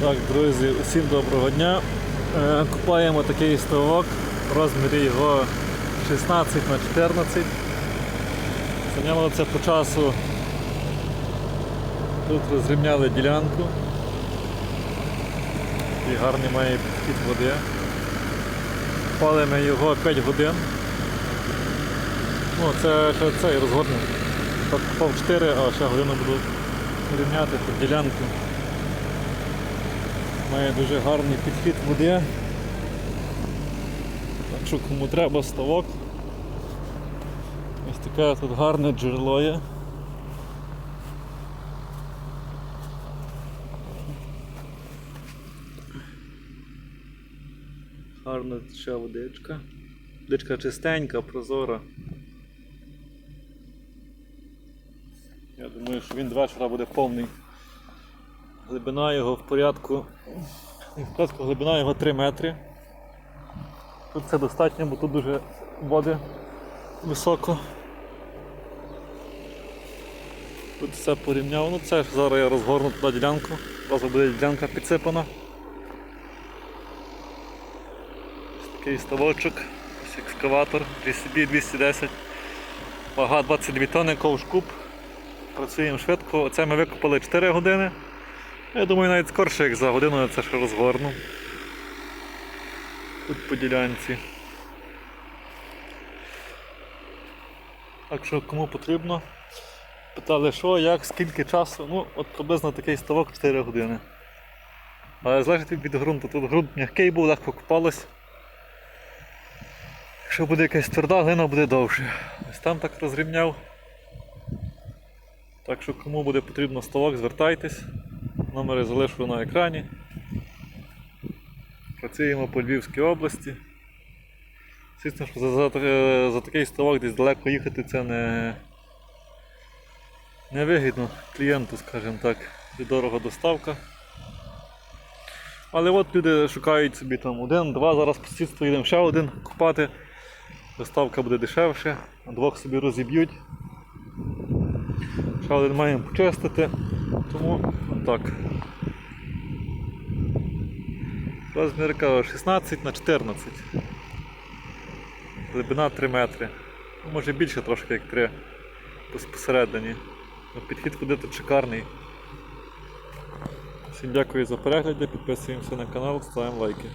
Так, друзі, усім доброго дня. Е, Купаємо такий ставок, розмірі його 16 на 14. Зайняло це по часу. Тут розрівняли ділянку. І гарний має підхід води. Купали ми його 5 годин. Ну, це ще цей розгорнув. Купав 4, а ще годину буду рівняти тут ділянку. Має дуже гарний підхід води. Так що кому треба ставок. Ось таке тут гарне джерело є. Гарна ще водичка. Водичка чистенька, прозора. Я думаю, що він до вечора буде повний. Глибина його в порядку. В порядку глибина його 3 метри. Тут це достатньо, бо тут дуже води високо. Тут все порівняв. Ну це ж зараз я розгорну туди ділянку. Одразу буде ділянка підсипана. Ось такий ставочок, ось екскаватор, GCB 210, вага 22 тонни, ковш куб. Працюємо швидко. Оце ми викопали 4 години. Я думаю, навіть скорше, як за годину я це ще розгорну. Тут по ділянці. Так що кому потрібно. Питали, що, як, скільки часу. Ну, от приблизно такий ставок 4 години. Але залежить від ґрунту. Тут ґрунт м'який був, легко купалось. Якщо буде якась тверда, глина буде довше. Ось там так розрівняв. Так що кому буде потрібно ставок, звертайтесь. Номери залишу на екрані. Працюємо по Львівській області. Звісно, що за, за, за такий ставок десь далеко їхати це не, не вигідно клієнту, скажімо так, і дорога доставка. Але от люди шукають собі там один, два, зараз по сусідству їдемо ще один купати. Доставка буде дешевше, двох собі розіб'ють. Ще один маємо почистити, тому так. Розмірка 16 на 14. Глибина 3 метри. Ну, може більше трошки як 3 посередині. Ну, Підхід куди тут шикарний. Всім дякую за перегляд, підписуємося на канал, ставимо лайки.